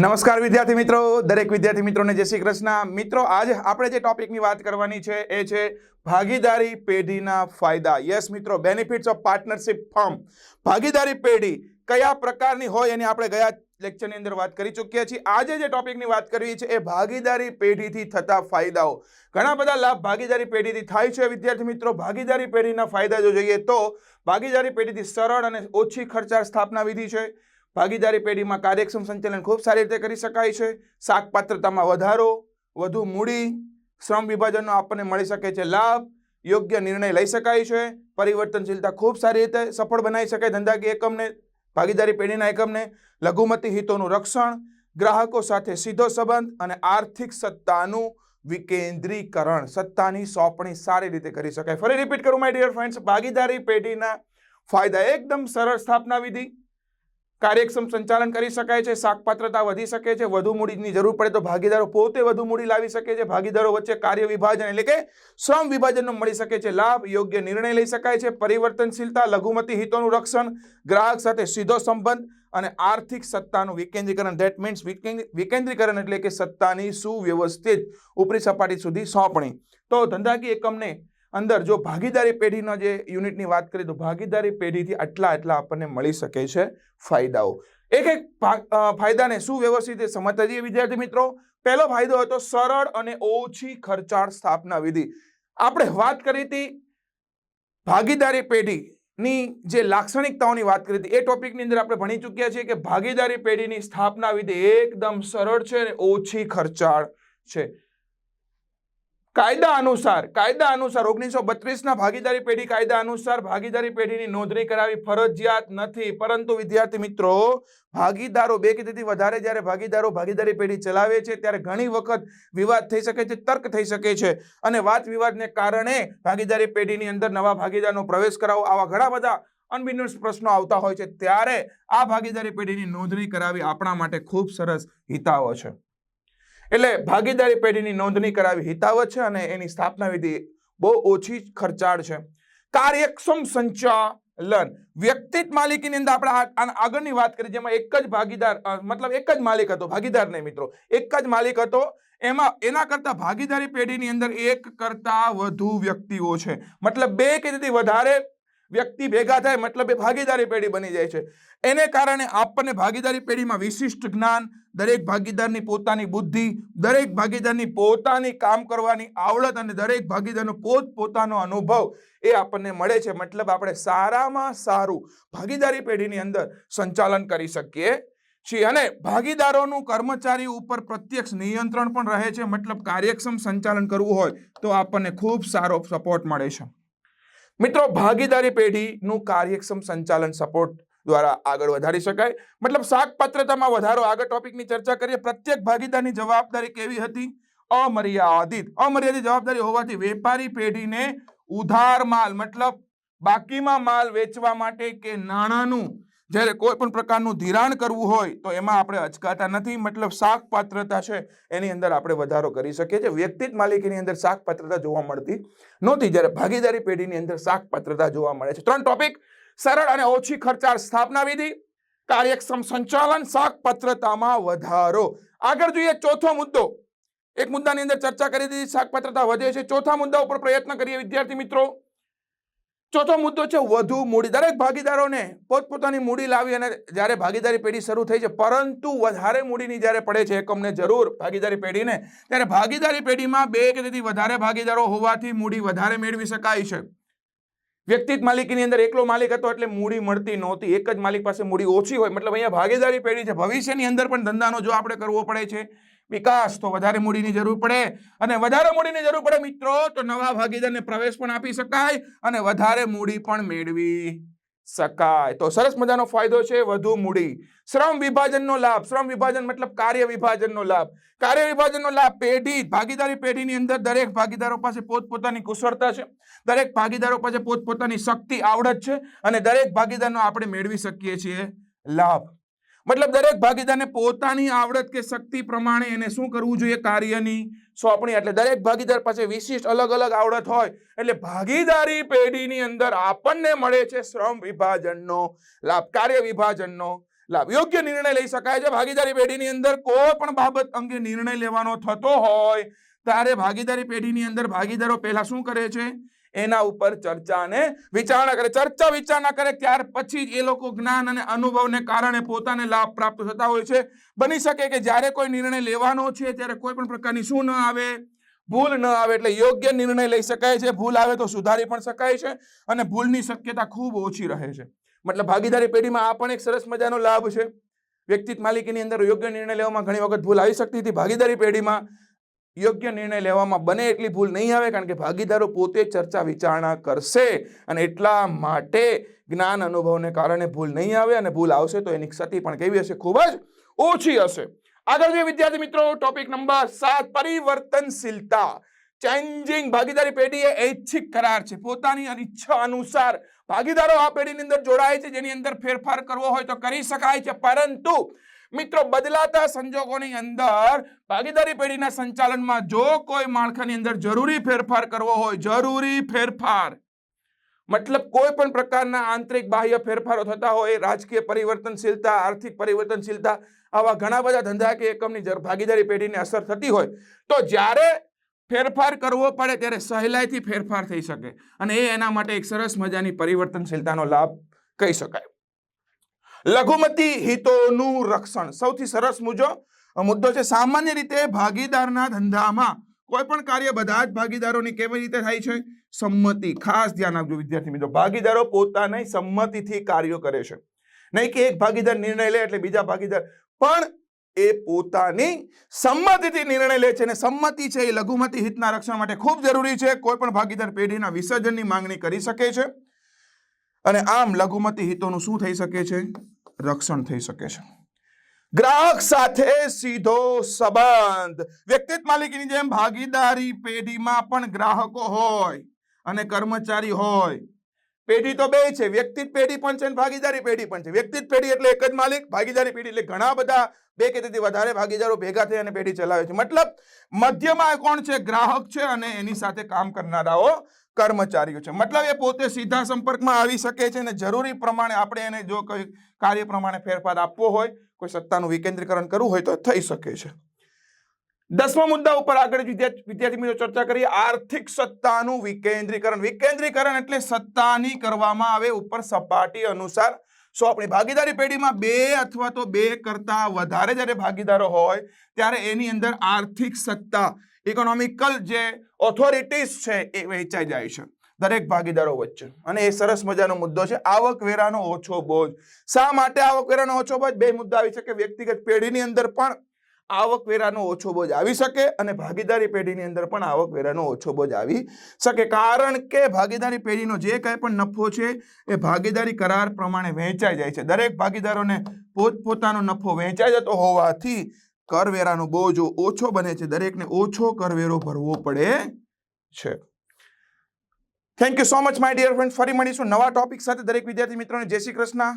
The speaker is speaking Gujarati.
નમસ્કાર વિદ્યાર્થી મિત્રો. દરેક વિદ્યાર્થી મિત્રોને જય શ્રી કૃષ્ણ. મિત્રો, આજે આપણે જે ટોપિકની વાત કરવાની છે, એ છે ભાગીદારી પેઢીના ફાયદા. યસ મિત્રો બેનિફિટ્સ ઓફ પાર્ટનરશિપ ફર્મ ભાગીદારી પેઢી કયા પ્રકારની હોય એની આપણે ગયા લેક્ચરની અંદર વાત કરી ચૂક્યા છીએ. આજે જે ટોપિકની વાત કરવી છે, એ ભાગીદારી પેઢીથી થતા ફાયદાઓ. ઘણા બધા લાભ ભાગીદારી પેઢીથી થાય છે, વિદ્યાર્થી મિત્રો. ભાગીદારી પેઢીના ફાયદા જો જોઈએ તો, ભાગીદારી પેઢીથી સરળ અને ઓછી ખર્ચાળ સ્થાપના વિધિ છે. ભાગીદારી પેઢીમાં કાર્યક્ષમ સંચાલન ખૂબ સારી રીતે કરી શકાય છે. શાક પાત્રતામાં વધારો, વધુ મૂડી, શ્રમ વિભાજનનો આપણને મળી શકે છે લાભ, યોગ્ય નિર્ણય લઈ શકાય છે. પરિવર્તનશીલતા ખૂબ સારી રીતે સફળ બનાવી શકાય ધંધાકીય એકમને, ભાગીદારી પેઢીના એકમને, લઘુમતી હિતોનું રક્ષણ, ગ્રાહકો સાથે સીધો સંબંધ અને આર્થિક સત્તાનું વિકેન્દ્રીકરણ. સત્તાની સોંપણી સારી રીતે કરી શકાય. ફરી રિપીટ કરું માય ડિયર ફ્રેન્ડ્સ ભાગીદારી પેઢીના ફાયદા. એકદમ સરળ સ્થાપના વિધિ. કાર્યક્ષમ સંચાલન કરી શકાય છે, શાકપાત્રતા વધી શકે છે, વધુ મૂડીની જરૂર પડે તો ભાગીદારો પોતે વધુ મૂડી લાવી શકે છે, ભાગીદારો વચ્ચે કાર્ય વિભાજન એટલે કે શ્રમ વિભાજનનો મળી શકે છે, લાભ, યોગ્ય નિર્ણય લઈ શકાય છે, પરિવર્તનશીલતા, લઘુમતી હિતોનું રક્ષણ, ગ્રાહક સાથે સીધો સંબંધ અને આર્થિક સત્તાનું વિકેન્દ્રીકરણ ધેટ મીન્સ વિકેન્દ્રીકરણ એટલે કે સત્તાની સુવ્યવસ્થિત ઉપરી સપાટી સુધી સોંપણી. તો ધંધાકીય એકમને અંદર જો ભાગીદારી પેઢીનો જે યુનિટની વાત કરીએ તો ભાગીદારી પેઢીથી આટલા આટલા આપણને મળી શકે છે ફાયદાઓ. એક એક ફાયદાને સુવ્યવસ્થિત સમજતા જઈએ વિદ્યાર્થી મિત્રો? પહેલો ફાયદો હતો સરળ અને ઓછી ખર્ચાળ સ્થાપના વિધિ. આપણે વાત કરી હતી ભાગીદારી પેઢીની જે લાક્ષણિકતાઓની વાત કરી હતી. એ ટોપિકની અંદર આપણે ભણી ચૂક્યા છીએ કે ભાગીદારી પેઢીની સ્થાપના વિધિ એકદમ સરળ છે અને ઓછી ખર્ચાળ છે. કાયદા અનુસાર કાયદા અનુસાર ઓગણીસો બત્રીસના ભાગીદારી પેઢી કાયદા અનુસાર ભાગીદારી પેઢીની નોંધણી કરાવી ફરજિયાત નથી. પરંતુ વિદ્યાર્થી મિત્રો, ભાગીદારો બે કે તેથી વધારે જ્યારે ભાગીદારો ભાગીદારી પેઢી ચલાવે છે, ત્યારે ઘણી વખત વિવાદ થઈ શકે છે, તર્ક થઈ શકે છે. અને વાદ વિવાદને કારણે ભાગીદારી પેઢીની અંદર નવા ભાગીદારનો પ્રવેશ કરાવો, આવા ઘણા બધા અનબિન્યુસ પ્રશ્નો આવતા હોય છે. ત્યારે આ ભાગીદારી પેઢીની નોંધણી કરાવી આપણા માટે ખૂબ સરસ હિતાવો છે. એટલે ભાગીદારી પેઢીની નોંધણી કરાવી હિતાવત છે અને એની સ્થાપના વિધિ બહુ ઓછી ખર્ચાળ છે. કાર્યક્ષમ સંચાલન. વ્યક્તિત માલિકીની અંદર આપણે આગળની વાત કરી, જેમાં એક જ ભાગીદાર મતલબ એક જ માલિક હતો ભાગીદાર નહીં મિત્રો. એક જ માલિક હતો. એમાં, એના કરતા ભાગીદારી પેઢીની અંદર એક કરતા વધુ વ્યક્તિઓ છે. મતલબ બે કે તેથી વધારે વ્યક્તિ ભેગા થાય, મતલબ એ ભાગીદારી પેઢી બની જાય છે. એને કારણે આપણને ભાગીદારી પેઢીમાં વિશિષ્ટ જ્ઞાન, દરેક ભાગીદારની પોતાની બુદ્ધિ, દરેક ભાગીદારની પોતાની કામ કરવાની આવડત અને દરેક ભાગીદારનો પોત પોતાનો અનુભવ એ આપણને મળે છે. મતલબ આપણે સારામાં સારું ભાગીદારી પેઢીની અંદર સંચાલન કરી શકીએ છીએ અને ભાગીદારોનું કર્મચારી ઉપર પ્રત્યક્ષ નિયંત્રણ પણ રહે છે. મતલબ કાર્યક્ષમ સંચાલન કરવું હોય તો આપણને ખૂબ સારો સપોર્ટ મળે છે. મિત્રો, ભાગીદારી પેઢીનું કાર્યક્ષમ સંચાલન સપોર્ટ દ્વારા આગળ વધારી શકાય. મતલબ, શાકપાત્રતામાં વધારો. આગળ ટોપિકની ચર્ચા કરીએ. પ્રત્યેક ભાગીદારની જવાબદારી કેવી હતી? અમર્યાદિત. અમર્યાદિત જવાબદારી હોવાથી વેપારી પેઢીને ઉધાર માલ, મતલબ બાકીમાં માલ વેચવા માટે કે નાણાંનું જ્યારે કોઈ પણ પ્રકારનું ધિરાણ કરવું હોય, તો એમાં આપણે અચકાતા નથી. મતલબ શાક પાત્રતા છે, એની અંદર આપણે વધારો કરી શકીએ છીએ. વ્યક્તિત માલિકીની અંદર શાક પાત્રતા જોવા મળતી નહોતી. જ્યારે ભાગીદારી પેઢીની અંદર શાક પાત્રતા જોવા મળે છે. ત્રણ ટોપિક સરળ અને ઓછી ખર્ચાળ સ્થાપના વિધિ, કાર્યક્ષમ સંચાલન શાક પાત્રતામાં વધારો. આગળ જોઈએ ચોથો મુદ્દો. એક મુદ્દાની અંદર ચર્ચા કરી દીધી. શાક પાત્રતા વધે છે. ચોથા મુદ્દા ઉપર પ્રયત્ન કરીએ વિદ્યાર્થી મિત્રો. ચોથો મુદ્દો છે, વધુ મૂડી. દરેક ભાગીદારોને પોતપોતાની મૂડી લાવી અને જ્યારે ભાગીદારી પેઢી શરૂ થઈ છે, પરંતુ વધારે મૂડીની જ્યારે પડે છે એકમને જરૂર ભાગીદારી પેઢીને, ત્યારે ભાગીદારી પેઢીમાં બે કે તેથી વધારે ભાગીદારો હોવાથી મૂડી વધારે મેળવી શકાય છે. વ્યક્તિત માલિકીની અંદર એકલો માલિક હતો એટલે મૂડી મળતી નહોતી. એક જ માલિક પાસે મૂડી ઓછી હોય. મતલબ અહીંયા ભાગીદારી પેઢી છે. ભવિષ્યની અંદર પણ ધંધાનો જો આપણે કરવો પડે છે વિકાસ, તો વધારે મૂડીની જરૂર પડે. અને વધારે મૂડીની જરૂર પડે મિત્રો, તો નવા ભાગીદારને પ્રવેશ પણ આપી શકાય અને વધારે મૂડી પણ મેળવી શકાય. તો સરસ મજાનો ફાયદો છે વધુ મૂડી. શ્રમ વિભાજનનો લાભ. શ્રમ વિભાજન મતલબ કાર્ય વિભાજનનો લાભ. કાર્ય વિભાજનનો લાભ પેઢી, ભાગીદારી પેઢીની અંદર દરેક ભાગીદારો પાસે પોતપોતાની કુશળતા છે. દરેક ભાગીદારો પાસે પોતપોતાની શક્તિ, આવડત છે અને દરેક ભાગીદારનો આપણે મેળવી શકીએ છીએ લાભ. મતલબ દરેક ભાગીદારને પોતાની આવડત કે શક્તિ પ્રમાણે એને શું કરવું જોઈએ કાર્યની? સોંપણી. એટલે દરેક ભાગીદાર પાસે વિશિષ્ટ અલગ અલગ આવડત હોય, એટલે ભાગીદારી પેઢીની અંદર આપણને મળે છે શ્રમ વિભાજનનો લાભ, કાર્ય વિભાજનનો લાભ. યોગ્ય નિર્ણય લઈ શકાય છે ભાગીદારી પેઢીની અંદર. કોઈ પણ બાબત અંગે નિર્ણય લેવાનો થતો હોય, ત્યારે ભાગીદારી પેઢીની અંદર ભાગીદારો પહેલા શું કરે છે? એના ઉપર ચર્ચા અને વિચારણા કરે. ચર્ચા વિચારણા કરે ત્યાર પછી જ એ લોકો જ્ઞાન અને અનુભવને કારણે પોતાને લાભ પ્રાપ્ત થતા હોય છે. બની શકે કે જ્યારે કોઈ નિર્ણય લેવાનો છે, ત્યારે કોઈ પણ પ્રકારની શું ન આવે? ભૂલ ન આવે એટલે યોગ્ય નિર્ણય લઈ શકાય છે. ભૂલ આવે તો સુધારી પણ શકાય છે અને ભૂલની શક્યતા ખૂબ ઓછી રહે છે. મતલબ ભાગીદારી પેઢીમાં આ પણ એક સરસ મજાનો લાભ છે. વ્યક્તિત્વ માલિકીની અંદર યોગ્ય નિર્ણય લેવામાં ઘણી વખત ભૂલ આવી શકતી હતી. ભાગીદારી પેઢીમાં યોગ્ય નિર્ણય લેવામાં બને એટલી ભૂલ નહીં આવે કારણ કે ભાગીદારો પોતે ચર્ચા વિચારણા કરશે અને એટલા માટે જ્ઞાન અનુભવને કારણે ભૂલ નહીં આવે અને ભૂલ આવશે તો એની ક્ષતિ પણ કેવી હશે? ખૂબ જ ઓછી હશે. આગળ જોઈએ વિદ્યાર્થી મિત્રો ટોપિક નંબર સાત, પરિવર્તનશીલતા. ચેન્જિંગ ભાગીદારી પેઢી એ ઐચ્છિક કરાર છે. પોતાની ઈચ્છા અનુસાર ભાગીદારો આ પેઢીની અંદર જોડાય છે. જેની અંદર ફેરફાર કરવો હોય તો કરી શકાય છે. પરંતુ મિત્રો, બદલાતા સંજોગોની અંદર ભાગીદારી પેઢીના સંચાલનમાં જો કોઈ માળખાની અંદર જરૂરી ફેરફાર કરવો હોય, જરૂરી ફેરફાર. મતલબ કોઈ પણ પ્રકારના આંતરિક બાહ્ય ફેરફારો થતા હોય, રાજકીય પરિવર્તનશીલતા, આર્થિક પરિવર્તનશીલતા, આવા ઘણા બધા ધંધા કે એકમની ભાગીદારી પેઢીને અસર થતી હોય, તો જ્યારે ફેરફાર કરવો પડે ત્યારે સહેલાઈથી ફેરફાર થઈ શકે અને એ એના માટે એક સરસ મજાની પરિવર્તનશીલતાનો લાભ કહી શકાય. લઘુમતી હિતોનું રક્ષણ. સૌથી સરસ મુજો મુદ્દો છે, સામાન્ય રીતે ભાગીદારના ધંધામાં કોઈ પણ કાર્ય બધા જ ભાગીદારોની કેવી રીતે થાય છે? સંમતિ. ખાસ ધ્યાન આપજો વિદ્યાર્થી મિત્રો. ભાગીદારો પોતાની સંમતિથી કાર્યો કરે છે. નહીં કે એક ભાગીદાર નિર્ણય લે એટલે બીજા ભાગીદાર. પણ એ પોતાની સંમતિથી નિર્ણય લે છે અને સંમતિ છે એ લઘુમતી હિતના રક્ષણ માટે ખૂબ જરૂરી છે. કોઈ પણ ભાગીદાર પેઢીના વિસર્જનની માંગણી કરી શકે છે. અને આમ લઘુમતી હિતોનું શું થઈ શકે છે? રક્ષણ થઈ શકે છે. ગ્રાહક સાથે સીધો સંબંધ. વ્યક્તિત માલિકીની જેમ ભાગીદારી પેઢીમાં પણ ગ્રાહકો હોય અને કર્મચારી હોય. પેઢી તો બે છે. વ્યક્તિત પેઢી પણ છે અને ભાગીદારી પેઢી પણ છે. વ્યક્તિત પેઢી એટલે એક જ માલિક, ભાગીદારી પેઢી એટલે ઘણા બધા બે કે તેથી વધારે ભાગીદારો ભેગા થઈ અને પેઢી ચલાવે છે. મતલબ મધ્યમાં કોણ છે? ગ્રાહક છે અને એની સાથે કામ કરનારાઓ કર્મચારીઓ છે. મતલબ એ પોતે સીધા સંપર્કમાં આવી શકે છે અને જરૂરી પ્રમાણે આપણે એને જો કોઈ કાર્ય પ્રમાણે ફેરફાર આપવો હોય, કોઈ સત્તાનું વિકેન્દ્રીકરણ કરવું હોય તો થઈ શકે છે. દસમા મુદ્દા ઉપર આગળ વિદ્યા- વિદ્યાર્થી મિત્રો ચર્ચા કરી આર્થિક સત્તાનું વિકેન્દ્રીકરણ. વિકેન્દ્રીકરણ એટલે સત્તાની કરવામાં આવે ઉપર સપાટી અનુસાર. સો આપણી ભાગીદારી પેઢીમાં બે અથવા તો બે કરતા વધારે જ્યારે ભાગીદારો હોય, ત્યારે એની અંદર આર્થિક સત્તા ઇકોનોમિકલ જે ઓથોરિટીઝ છે એ વહેંચાઈ જાય છે દરેક ભાગીદારો વચ્ચે. અને એ સરસ મજાનો મુદ્દો છે, આવકવેરાનો ઓછો બોજ. શા માટે આવકવેરાનો ઓછો બોજ? બે મુદ્દા આવી કે વ્યક્તિગત પેઢીની અંદર પણ આવકવેરાનો ઓછો બોજ આવી શકે અને ભાગીદારી પેઢીની અંદર પણ આવકવેરાનો ઓછો બોજ આવી શકે. કારણ કે ભાગીદારી પેઢીનો જે કાંઈ પણ નફો છે, એ ભાગીદારી કરાર પ્રમાણે વહેંચાઈ જાય છે. દરેક ભાગીદારોને પોતપોતાનો નફો વહેંચાઈ જતો હોવાથી કરવેરાનો બોજો ઓછો બને છે. દરેકને ઓછો કરવેરો ભરવો પડે છે. Thank you so much my dear friend ફરી મળીશું નવા ટોપિક સાથે. દરેક વિદ્યાર્થી મિત્રોને જય શ્રી કૃષ્ણ.